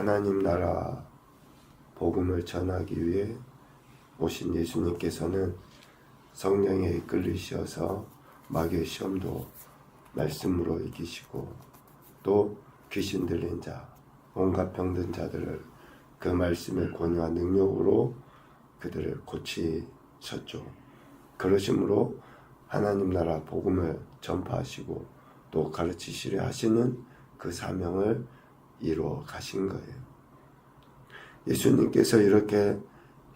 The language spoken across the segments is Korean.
하나님 나라 복음을 전하기 위해 오신 예수님께서는 성령에 이끌리셔서 마귀의 시험도 말씀으로 이기시고 또 귀신 들린 자, 온갖 병든 자들을 그 말씀의 권위와 능력으로 그들을 고치셨죠. 그러심으로 하나님 나라 복음을 전파하시고 또 가르치시려 하시는 그 사명을 이루어 가신 거예요. 예수님께서 이렇게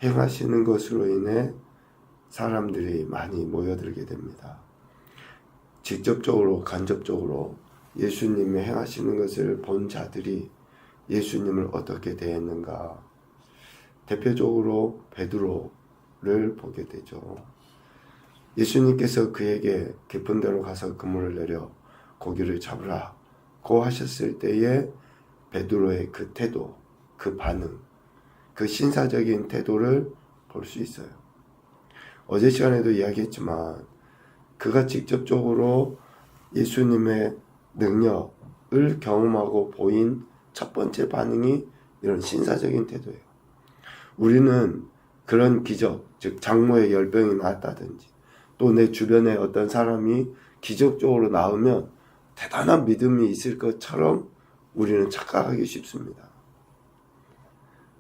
행하시는 것으로 인해 사람들이 많이 모여들게 됩니다. 직접적으로 간접적으로 예수님이 행하시는 것을 본 자들이 예수님을 어떻게 대했는가 대표적으로 베드로를 보게 되죠. 예수님께서 그에게 깊은 데로 가서 그물을 내려 고기를 잡으라 고 하셨을 때에 베드로의 그 태도, 그 반응, 그 신사적인 태도를 볼 수 있어요. 어제 시간에도 이야기했지만 그가 직접적으로 예수님의 능력을 경험하고 보인 첫 번째 반응이 이런 신사적인 태도예요. 우리는 그런 기적, 즉 장모의 열병이 나았다든지 또 내 주변에 어떤 사람이 기적적으로 나오면 대단한 믿음이 있을 것처럼 우리는 착각하기 쉽습니다.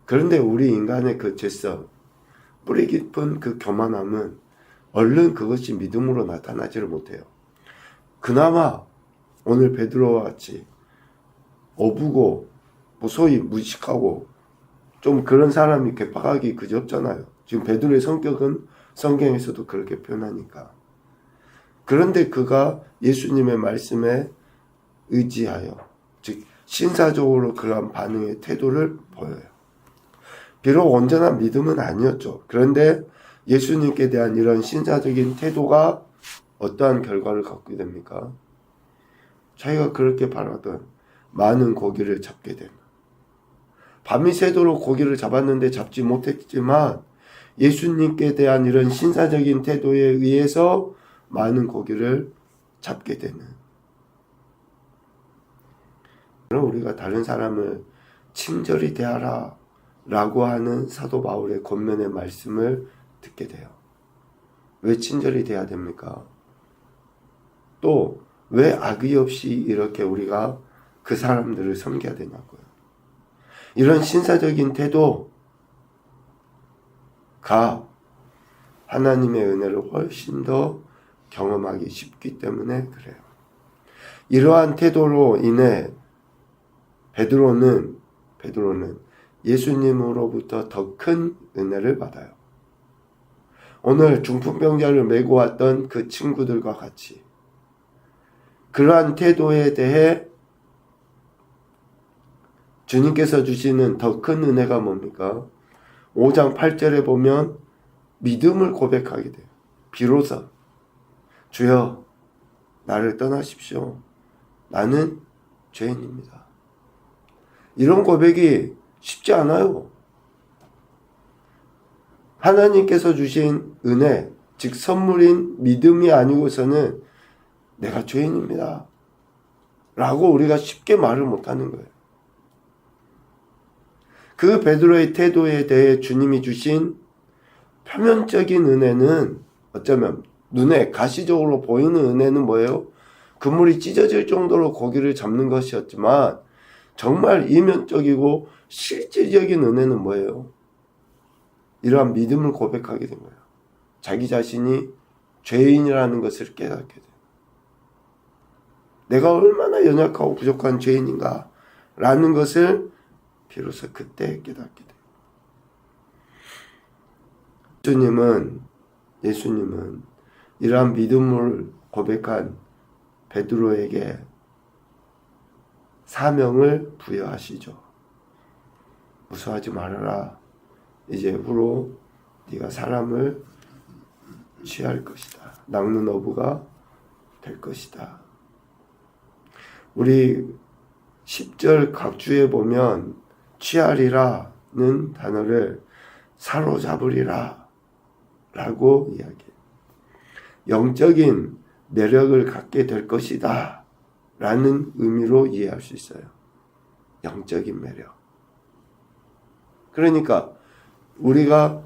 그런데 우리 인간의 그 죄성, 뿌리 깊은 그 교만함은 얼른 그것이 믿음으로 나타나지를 못해요. 그나마 오늘 베드로와 같이 어부고 뭐 소위 무식하고 좀 그런 사람이 개팍하기 그지없잖아요. 지금 베드로의 성격은 성경에서도 그렇게 표현하니까. 그런데 그가 예수님의 말씀에 의지하여 즉 신사적으로 그러한 반응의 태도를 보여요. 비록 온전한 믿음은 아니었죠. 그런데 예수님께 대한 이런 신사적인 태도가 어떠한 결과를 갖게 됩니까? 자기가 그렇게 바라던 많은 고기를 잡게 됩니다. 밤이 새도록 고기를 잡았는데 잡지 못했지만 예수님께 대한 이런 신사적인 태도에 의해서 많은 고기를 잡게 되는. 그럼 우리가 다른 사람을 친절히 대하라 라고 하는 사도 바울의 권면의 말씀을 듣게 돼요. 왜 친절히 대해야 됩니까? 또 왜 악의 없이 이렇게 우리가 그 사람들을 섬겨야 되냐고요. 이런 신사적인 태도가 하나님의 은혜를 훨씬 더 경험하기 쉽기 때문에 그래요. 이러한 태도로 인해 베드로는 베드로는 예수님으로부터 더 큰 은혜를 받아요. 오늘 중풍병자를 메고 왔던 그 친구들과 같이 그러한 태도에 대해 주님께서 주시는 더 큰 은혜가 뭡니까? 5장 8절에 보면 믿음을 고백하게 돼요. 비로소 주여 나를 떠나십시오. 나는 죄인입니다. 이런 고백이 쉽지 않아요. 하나님께서 주신 은혜, 즉 선물인 믿음이 아니고서는 내가 죄인입니다. 라고 우리가 쉽게 말을 못하는 거예요. 그 베드로의 태도에 대해 주님이 주신 표면적인 은혜는 어쩌면 눈에 가시적으로 보이는 은혜는 뭐예요? 그물이 찢어질 정도로 고기를 잡는 것이었지만 정말 이면적이고 실질적인 은혜는 뭐예요? 이러한 믿음을 고백하게 된 거예요. 자기 자신이 죄인이라는 것을 깨닫게 돼요. 내가 얼마나 연약하고 부족한 죄인인가 라는 것을 비로소 그때 깨닫게 돼요. 예수님은 예수님은 이러한 믿음을 고백한 베드로에게 사명을 부여하시죠. 무서워하지 말아라. 이제 후로 네가 사람을 취할 것이다. 낚는 어부가 될 것이다. 우리 10절 각주에 보면 취하리라는 단어를 사로잡으리라 라고 이야기해요. 영적인 매력을 갖게 될 것이다 라는 의미로 이해할 수 있어요. 영적인 매력. 그러니까 우리가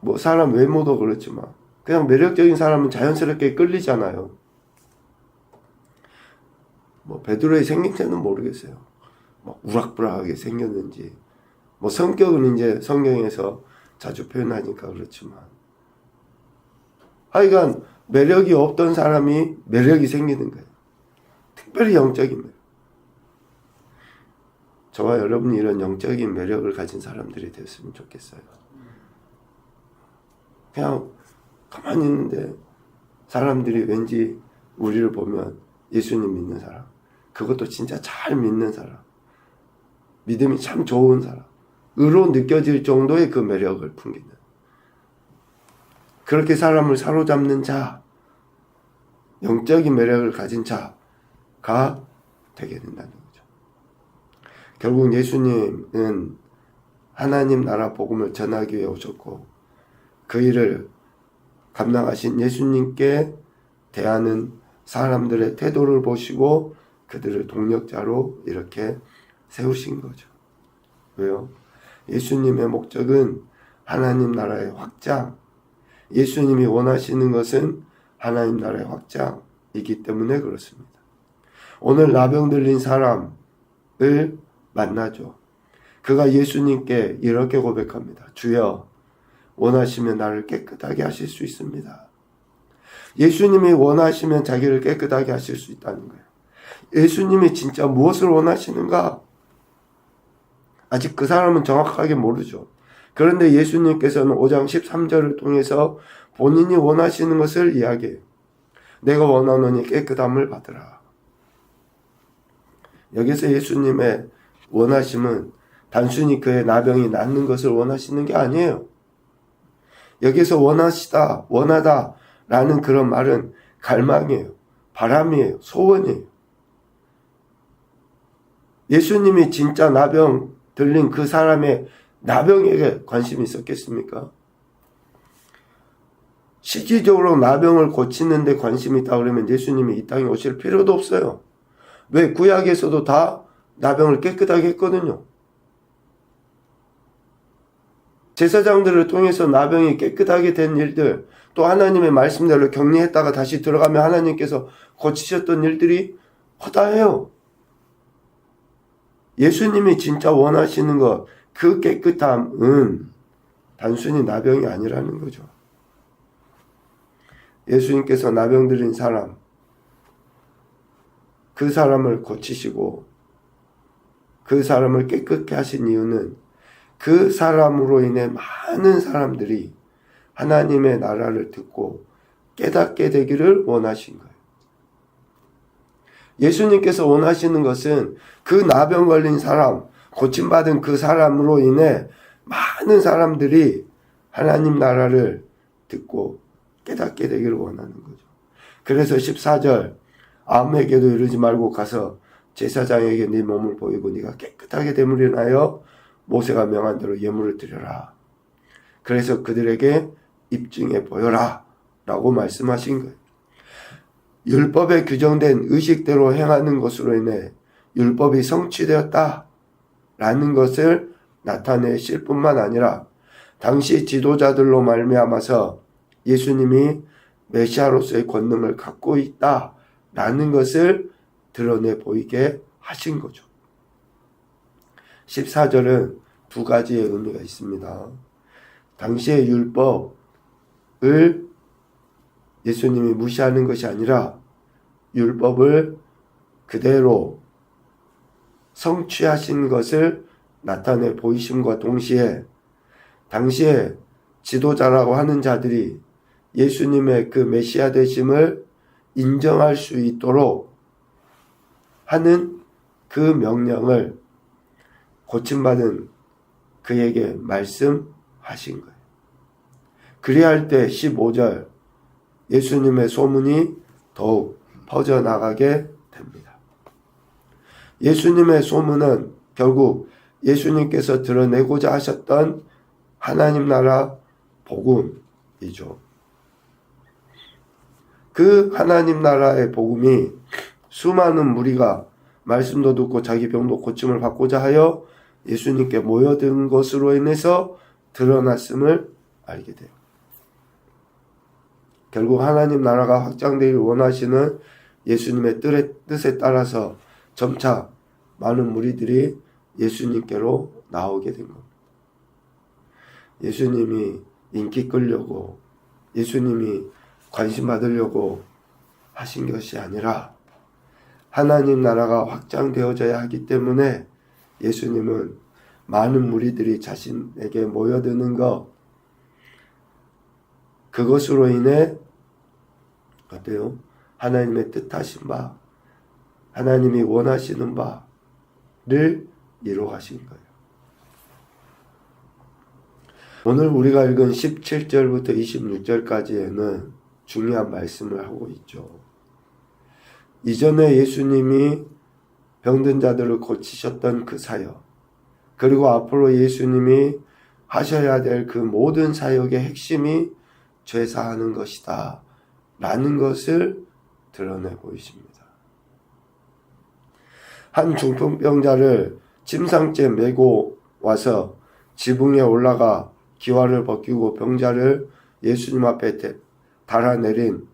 뭐 사람 외모도 그렇지만 그냥 매력적인 사람은 자연스럽게 끌리잖아요. 뭐 베드로의 생김새는 모르겠어요. 뭐 우락부락하게 생겼는지 뭐 성격은 이제 성경에서 자주 표현하니까 그렇지만 하여간 매력이 없던 사람이 매력이 생기는 거예요. 특별히 영적인 매력. 저와 여러분이 이런 영적인 매력을 가진 사람들이 됐으면 좋겠어요. 그냥 가만히 있는데 사람들이 왠지 우리를 보면 예수님 믿는 사람, 그것도 진짜 잘 믿는 사람, 믿음이 참 좋은 사람, 으로 느껴질 정도의 그 매력을 풍기는. 그렇게 사람을 사로잡는 자, 영적인 매력을 가진 자 가 되게 된다는 거죠. 결국 예수님은 하나님 나라 복음을 전하기 위해 오셨고, 그 일을 감당하신 예수님께 대하는 사람들의 태도를 보시고 그들을 동력자로 이렇게 세우신 거죠. 왜요? 예수님의 목적은 하나님 나라의 확장, 예수님이 원하시는 것은 하나님 나라의 확장이기 때문에 그렇습니다. 오늘 나병 들린 사람을 만나죠. 그가 예수님께 이렇게 고백합니다. 주여, 원하시면 나를 깨끗하게 하실 수 있습니다. 예수님이 원하시면 자기를 깨끗하게 하실 수 있다는 거예요. 예수님이 진짜 무엇을 원하시는가? 아직 그 사람은 정확하게 모르죠. 그런데 예수님께서는 5장 13절을 통해서 본인이 원하시는 것을 이야기해요. 내가 원하노니 깨끗함을 받으라. 여기서 예수님의 원하심은 단순히 그의 나병이 낫는 것을 원하시는 게 아니에요. 여기서 원하시다, 원하다 라는 그런 말은 갈망이에요. 바람이에요. 소원이에요. 예수님이 진짜 나병 들린 그 사람의 나병에게 관심이 있었겠습니까? 실질적으로 나병을 고치는데 관심이 있다 그러면 예수님이 이 땅에 오실 필요도 없어요. 왜 구약에서도 다 나병을 깨끗하게 했거든요. 제사장들을 통해서 나병이 깨끗하게 된 일들, 또 하나님의 말씀대로 격리했다가 다시 들어가면 하나님께서 고치셨던 일들이 허다해요. 예수님이 진짜 원하시는 것, 그 깨끗함은 단순히 나병이 아니라는 거죠. 예수님께서 나병 들린 사람, 그 사람을 고치시고 그 사람을 깨끗게 하신 이유는 그 사람으로 인해 많은 사람들이 하나님의 나라를 듣고 깨닫게 되기를 원하신 거예요. 예수님께서 원하시는 것은 그 나병 걸린 사람, 고침받은 그 사람으로 인해 많은 사람들이 하나님 나라를 듣고 깨닫게 되기를 원하는 거죠. 그래서 14절 아무에게도 이르지 말고 가서 제사장에게 네 몸을 보이고 네가 깨끗하게 되물이 나여 모세가 명한 대로 예물을 드려라. 그래서 그들에게 입증해 보여라. 라고 말씀하신 거예요. 율법에 규정된 의식대로 행하는 것으로 인해 율법이 성취되었다. 라는 것을 나타내실 뿐만 아니라 당시 지도자들로 말미암아서 예수님이 메시아로서의 권능을 갖고 있다. 라는 것을 드러내 보이게 하신 거죠. 14절은 두 가지의 의미가 있습니다. 당시의 율법을 예수님이 무시하는 것이 아니라 율법을 그대로 성취하신 것을 나타내 보이심과 동시에 당시에 지도자라고 하는 자들이 예수님의 그 메시아 되심을 인정할 수 있도록 하는 그 명령을 고침받은 그에게 말씀하신 거예요. 그리할 때 15절 예수님의 소문이 더욱 퍼져나가게 됩니다. 예수님의 소문은 결국 예수님께서 드러내고자 하셨던 하나님 나라 복음이죠. 그 하나님 나라의 복음이 수많은 무리가 말씀도 듣고 자기 병도 고침을 받고자 하여 예수님께 모여든 것으로 인해서 드러났음을 알게 돼요. 결국 하나님 나라가 확장되길 원하시는 예수님의 뜻에, 따라서 점차 많은 무리들이 예수님께로 나오게 된 겁니다. 예수님이 인기 끌려고 예수님이 관심 받으려고 하신 것이 아니라 하나님 나라가 확장되어져야 하기 때문에 예수님은 많은 무리들이 자신에게 모여드는 것 그것으로 인해 어때요? 하나님의 뜻하신 바 하나님이 원하시는 바를 이루어 가신 거예요. 오늘 우리가 읽은 17절부터 26절까지에는 중요한 말씀을 하고 있죠. 이전에 예수님이 병든 자들을 고치셨던 그 사역, 그리고 앞으로 예수님이 하셔야 될 그 모든 사역의 핵심이 죄사하는 것이다. 라는 것을 드러내고 있습니다. 한 중풍병자를 침상째 메고 와서 지붕에 올라가 기와를 벗기고 병자를 예수님 앞에 달아내린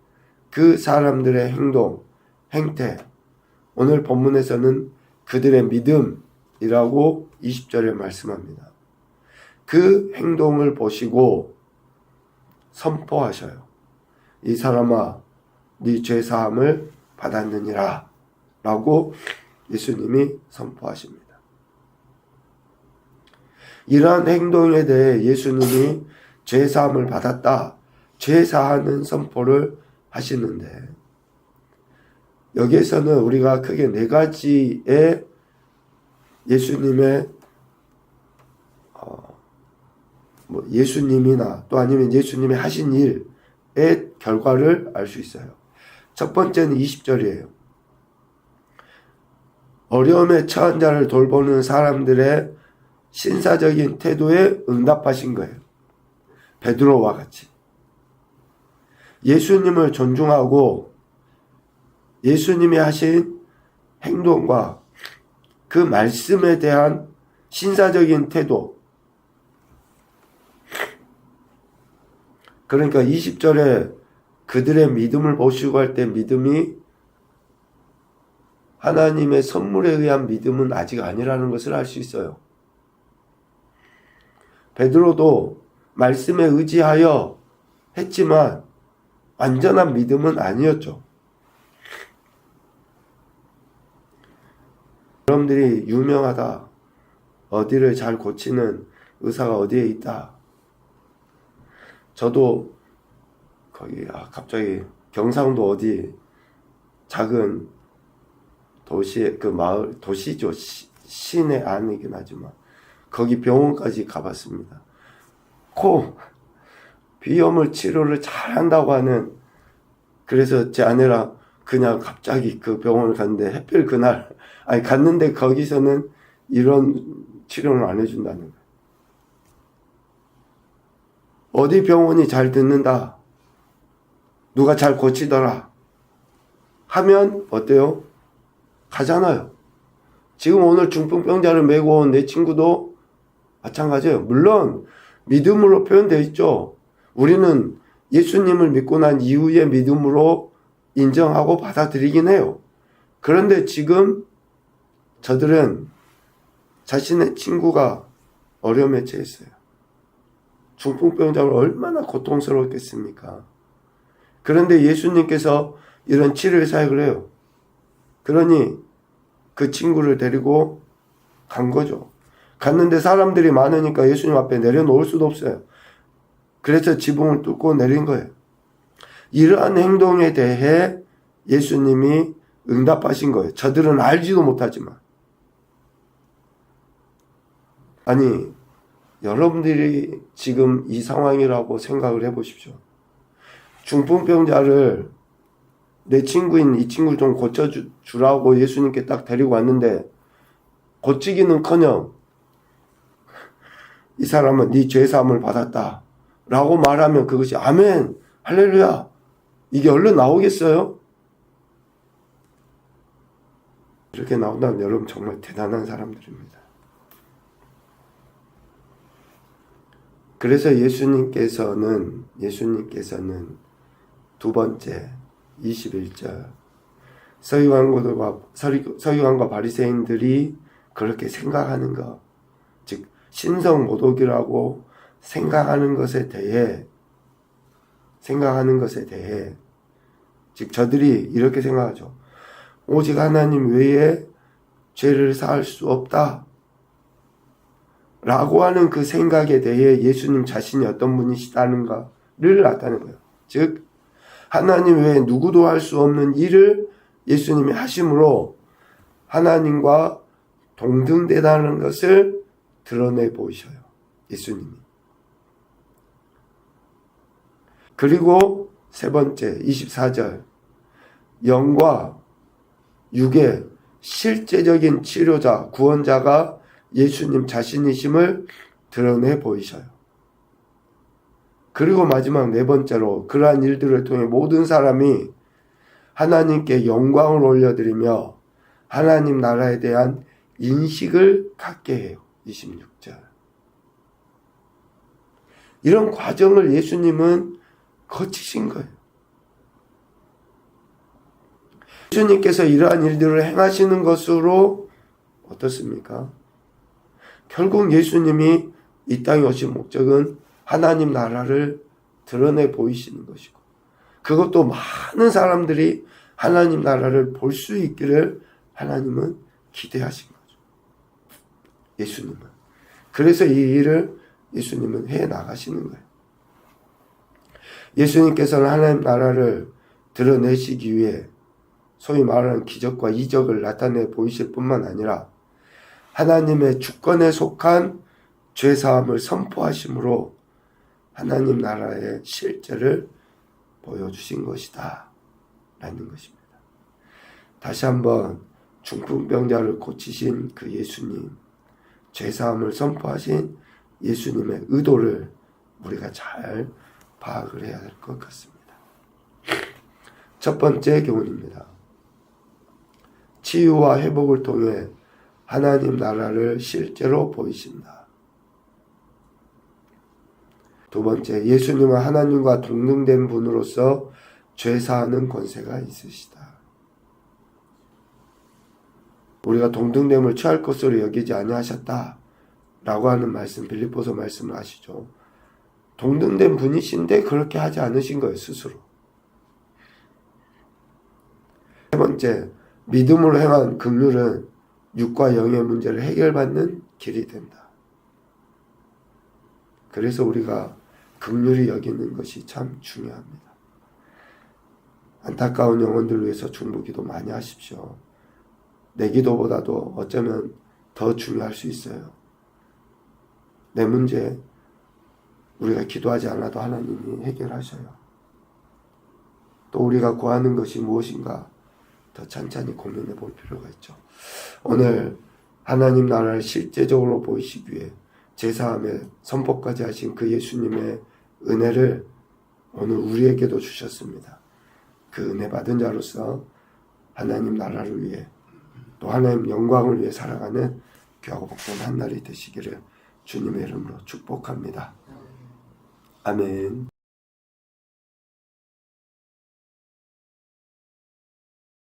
그 사람들의 행동, 행태. 오늘 본문에서는 그들의 믿음이라고 20절에 말씀합니다. 그 행동을 보시고 선포하셔요. 이 사람아, 네 죄사함을 받았느니라. 라고 예수님이 선포하십니다. 이러한 행동에 대해 예수님이 죄사함을 받았다. 죄사하는 선포를 하시는데 여기에서는 우리가 크게 네 가지의 예수님의 어, 뭐 예수님이나 또 아니면 예수님이 하신 일의 결과를 알 수 있어요. 첫 번째는 20절이에요. 어려움에 처한 자를 돌보는 사람들의 신사적인 태도에 응답하신 거예요. 베드로와 같이. 예수님을 존중하고 예수님이 하신 행동과 그 말씀에 대한 신사적인 태도. 그러니까 20절에 그들의 믿음을 보시고 할 때 믿음이 하나님의 선물에 의한 믿음은 아직 아니라는 것을 알 수 있어요. 베드로도 말씀에 의지하여 했지만 완전한 믿음은 아니었죠. 여러분들이 유명하다. 어디를 잘 고치는 의사가 어디에 있다. 저도 거기 아 갑자기 경상도 어디 작은 도시 그 마을 도시죠 시, 시내 아니긴 하지만 거기 병원까지 가봤습니다. 코 비염을 치료를 잘 한다고 하는 그래서 제 아내랑 그냥 갑자기 그 병원을 갔는데 해필 그날 아니 갔는데 거기서는 이런 치료를 안 해준다는 거예요. 어디 병원이 잘 듣는다. 누가 잘 고치더라. 하면 어때요? 가잖아요. 지금 오늘 중풍병자를 메고 온 내 친구도 마찬가지예요. 물론 믿음으로 표현되어 있죠. 우리는 예수님을 믿고 난 이후의 믿음으로 인정하고 받아들이긴 해요. 그런데 지금 저들은 자신의 친구가 어려움에 처했어요. 중풍병자를 얼마나 고통스러웠겠습니까? 그런데 예수님께서 이런 치료의 사역을 해요. 그러니 그 친구를 데리고 간 거죠. 갔는데 사람들이 많으니까 예수님 앞에 내려놓을 수도 없어요. 그래서 지붕을 뚫고 내린 거예요. 이러한 행동에 대해 예수님이 응답하신 거예요. 저들은 알지도 못하지만. 아니, 여러분들이 지금 이 상황이라고 생각을 해 보십시오. 중풍병자를 내 친구인 이 친구를 좀 고쳐주라고 예수님께 딱 데리고 왔는데 고치기는 커녕 이 사람은 네 죄사함을 받았다 라고 말하면 그것이 아멘 할렐루야 이게 얼른 나오겠어요? 이렇게 나온다면 여러분 정말 대단한 사람들입니다. 그래서 예수님께서는 예수님께서는 두 번째 21절 서기관과 서리- 서기관과 바리새인들이 그렇게 생각하는 것, 즉 신성 모독이라고 생각하는 것에 대해 생각하는 것에 대해 즉 저들이 이렇게 생각하죠. 오직 하나님 외에 죄를 사할 수 없다. 라고 하는 그 생각에 대해 예수님 자신이 어떤 분이시다는가를 나타내는 거예요. 즉, 하나님 외에 누구도 할 수 없는 일을 예수님이 하심으로 하나님과 동등되다는 것을 드러내 보이셔요. 예수님이. 그리고 세 번째, 24절. 영과 육의 실제적인 치료자, 구원자가 예수님 자신이심을 드러내 보이셔요. 그리고 마지막 네 번째로 그러한 일들을 통해 모든 사람이 하나님께 영광을 올려드리며 하나님 나라에 대한 인식을 갖게 해요. 26절. 이런 과정을 예수님은 거치신 거예요. 예수님께서 이러한 일들을 행하시는 것으로 어떻습니까? 결국 예수님이 이 땅에 오신 목적은 하나님 나라를 드러내 보이시는 것이고 그것도 많은 사람들이 하나님 나라를 볼 수 있기를 하나님은 기대하신 거죠. 예수님은. 그래서 이 일을 예수님은 해 나가시는 거예요. 예수님께서는 하나님 나라를 드러내시기 위해 소위 말하는 기적과 이적을 나타내 보이실 뿐만 아니라 하나님의 주권에 속한 죄사함을 선포하심으로 하나님 나라의 실제를 보여주신 것이다. 라는 것입니다. 다시 한번 중풍병자를 고치신 그 예수님, 죄사함을 선포하신 예수님의 의도를 우리가 잘 파악을 해야 될 것 같습니다. 첫 번째 교훈입니다. 치유와 회복을 통해 하나님 나라를 실제로 보이신다. 두 번째, 예수님은 하나님과 동등된 분으로서 죄사하는 권세가 있으시다. 우리가 동등됨을 취할 것으로 여기지 아니하셨다. 라고 하는 말씀, 빌립보서 말씀을 하시죠. 동등된 분이신데 그렇게 하지 않으신 거예요, 스스로. 세 번째, 믿음으로 행한 긍휼은 육과 영의 문제를 해결받는 길이 된다. 그래서 우리가 긍휼히 여기는 것이 참 중요합니다. 안타까운 영혼들 위해서 중보기도 많이 하십시오. 내 기도보다도 어쩌면 더 중요할 수 있어요. 내 문제 우리가 기도하지 않아도 하나님이 해결하셔요. 또 우리가 구하는 것이 무엇인가 더 찬찬히 고민해 볼 필요가 있죠. 오늘 하나님 나라를 실제적으로 보이시기 위해 제사함에 선포까지 하신 그 예수님의 은혜를 오늘 우리에게도 주셨습니다. 그 은혜 받은 자로서 하나님 나라를 위해 또 하나님 영광을 위해 살아가는 귀하고 복된 한 날이 되시기를 주님의 이름으로 축복합니다. 아멘.